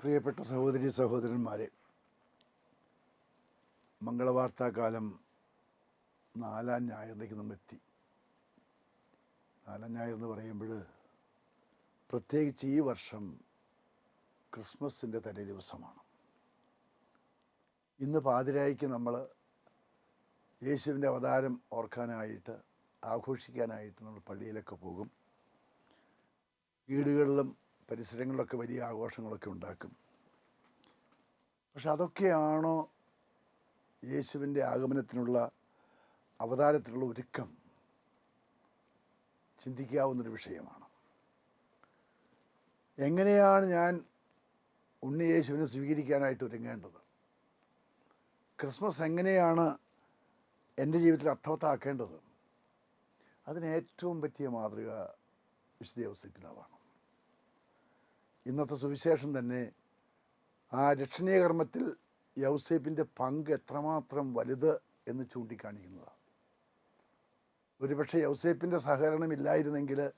പ്രിയപ്പെട്ട സഹോദരി സഹോദരന്മാരെ മംഗളവാർത്താകാലം നാലാം ഞായറിലേക്ക് നമ്മൾ എത്തി നാലാം ഞായർ എന്ന് പറയുമ്പോൾ പ്രത്യേകിച്ച് ഈ വർഷം ക്രിസ്മസിന്റെ തലേ ദിവസമാണ്. ഇന്ന് പാതിരായിക്ക് നമ്മൾ യേശുവിന്റെ അവതാരം ഓർക്കാനായിട്ട് ആഘോഷിക്കാനായിട്ട് നമ്മൾ പള്ളിയിലൊക്കെ പോകും. വീടുകളിലും പരിസരങ്ങളിലൊക്കെ വലിയ ആഘോഷങ്ങളൊക്കെ ഉണ്ടാക്കും. പക്ഷെ അതൊക്കെയാണോ യേശുവിന്റെ ആഗമനത്തിനുള്ള അവതാരത്തിനുള്ള ഒരുക്കം? ചിന്തിക്കാവുന്നൊരു വിഷയമാണ്. എങ്ങനെയാണ് ഞാൻ ഉണ്ണി യേശുവിനെ സ്വീകരിക്കാനായിട്ട് ഒരുങ്ങേണ്ടത്? ക്രിസ്മസ് എങ്ങനെയാണ് എന്റെ ജീവിതത്തിൽ അർത്ഥവത്താക്കേണ്ടത്? അതിന് ഏറ്റവും പറ്റിയ മാതൃക വിശുദ്ധ ഇന്നത്തെ സുവിശേഷം തന്നെ ആ രക്ഷണീയ കർമ്മത്തിൽ യൗസേപ്പിന്റെ പങ്ക് എത്രമാത്രം വലുത് എന്ന് ചൂണ്ടിക്കാണിക്കുന്നതാണ്. ഒരുപക്ഷെ യൗസേപ്പിന്റെ സഹകരണമില്ലായിരുന്നെങ്കിൽ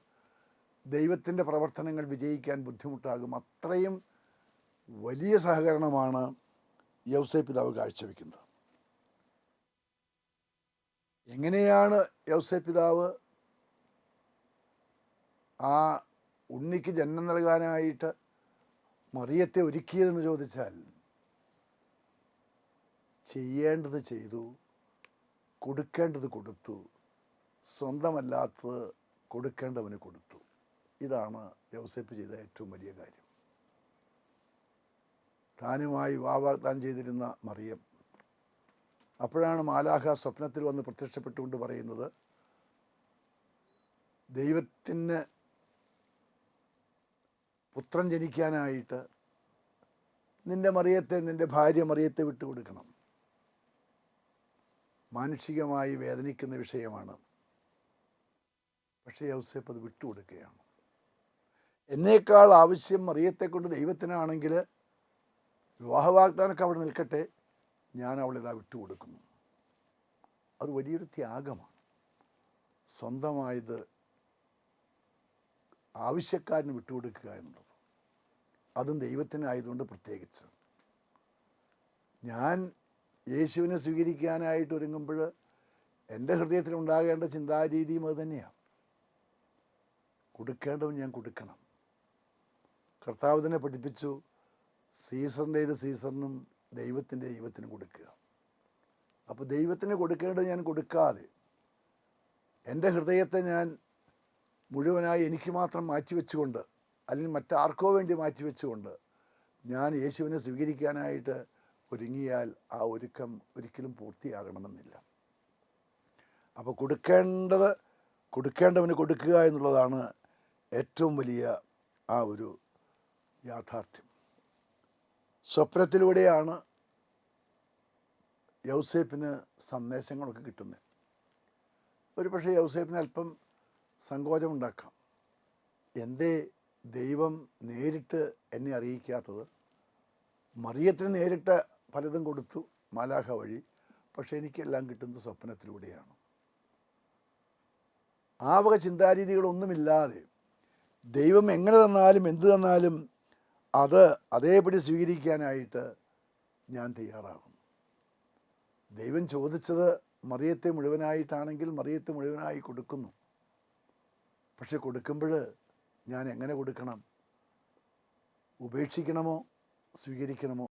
ദൈവത്തിന്റെ പ്രവർത്തനങ്ങൾ വിജയിക്കാൻ ബുദ്ധിമുട്ടാകും. അത്രയും വലിയ സഹകരണമാണ് യൗസേ പിതാവ് കാഴ്ചവെക്കുന്നത്. എങ്ങനെയാണ് യൗസേ പിതാവ് ആ ഉണ്ണിക്ക് ജന്മം നൽകാനായിട്ട് മറിയത്തെ ഒരുക്കിയതെന്ന് ചോദിച്ചാൽ ചെയ്യേണ്ടത് ചെയ്തു കൊടുക്കേണ്ടത് കൊടുത്തു സ്വന്തമല്ലാത്തത് കൊടുക്കേണ്ടവന് കൊടുത്തു. ഇതാണ് യൗസേപ്പ് ചെയ്ത ഏറ്റവും വലിയ കാര്യം. താനുമായി വാവാഗ്ദാൻ ചെയ്തിരുന്ന മറിയം. അപ്പോഴാണ് മാലാഹ സ്വപ്നത്തിൽ വന്ന് പ്രത്യക്ഷപ്പെട്ടുകൊണ്ട് പറയുന്നത് ദൈവത്തിന് പുത്രൻ ജനിക്കാനായിട്ട് നിന്റെ മറിയത്തെ നിന്റെ ഭാര്യ മറിയത്തെ വിട്ടുകൊടുക്കണം മാനുഷികമായി വേദനിക്കുന്ന വിഷയമാണ്. പക്ഷേ ഔസേപ്പ് അത് വിട്ടുകൊടുക്കുകയാണ് എന്നേക്കാൾ ആവശ്യം മറിയത്തെ കൊണ്ട് ദൈവത്തിനാണെങ്കിൽ വിവാഹ വാഗ്ദാനമൊക്കെ അവിടെ നിൽക്കട്ടെ ഞാൻ അവളിതാ വിട്ടുകൊടുക്കുന്നു അത് വലിയൊരു ത്യാഗമാണ്. സ്വന്തമായത് ആവശ്യക്കാരന് വിട്ടുകൊടുക്കുക എന്നുള്ളത്. അതും ദൈവത്തിനായതുകൊണ്ട് പ്രത്യേകിച്ച്. ഞാൻ യേശുവിനെ സ്വീകരിക്കാനായിട്ട് ഒരുങ്ങുമ്പോൾ എന്റെ ഹൃദയത്തിൽ ഉണ്ടാകേണ്ട ചിന്താരീതിയും അത് തന്നെയാണ്. കൊടുക്കേണ്ടവൻ ഞാൻ കൊടുക്കണം. കർത്താവ് തന്നെ പഠിപ്പിച്ചു സീസറിന്റേത് സീസറിനും ദൈവത്തിന്റെ ദൈവത്തിന് കൊടുക്കുക. അപ്പോൾ ദൈവത്തിന് കൊടുക്കേണ്ടത് ഞാൻ കൊടുക്കാതെ എന്റെ ഹൃദയത്തെ ഞാൻ മുഴുവനായി എനിക്ക് മാത്രം മാറ്റിവെച്ചുകൊണ്ട് അല്ലെങ്കിൽ മറ്റാർക്കോ വേണ്ടി മാറ്റിവെച്ചുകൊണ്ട് ഞാൻ യേശുവിനെ സ്വീകരിക്കാനായിട്ട് ഒരുങ്ങിയാൽ ആ ഒരുക്കം ഒരിക്കലും പൂർത്തിയാകണമെന്നില്ല. അപ്പോൾ കൊടുക്കേണ്ടത് കൊടുക്കേണ്ടവന് കൊടുക്കുക എന്നുള്ളതാണ് ഏറ്റവും വലിയ ആ ഒരു യാഥാർത്ഥ്യം. സ്വപ്നത്തിലൂടെയാണ് യൗസേപ്പിന് സന്ദേശങ്ങളൊക്കെ കിട്ടുന്നത്. ഒരു പക്ഷേ യൗസേപ്പിന് അല്പം സങ്കോചമുണ്ടാക്കാം. എന്തേ ദൈവം നേരിട്ട് എന്നെ അറിയിക്കാത്തത്? മറിയത്തിന് നേരിട്ട് പലതും കൊടുത്തു മാലാഹ വഴി പക്ഷേ എനിക്കെല്ലാം കിട്ടുന്നത് സ്വപ്നത്തിലൂടെയാണ്. ആ വക ചിന്താരീതികളൊന്നുമില്ലാതെ ദൈവം എങ്ങനെ തന്നാലും എന്ത് തന്നാലും അത് അതേപടി സ്വീകരിക്കാനായിട്ട് ഞാൻ തയ്യാറാകും ദൈവം ചോദിച്ചത് മറിയത്തെ മുഴുവനായിട്ടാണെങ്കിൽ മറിയത്തെ മുഴുവനായി കൊടുക്കുന്നു. പക്ഷെ കൊടുക്കുമ്പോൾ ഞാൻ എങ്ങനെ കൊടുക്കണം? ഉപേക്ഷിക്കണമോ? സ്വീകരിക്കണമോ?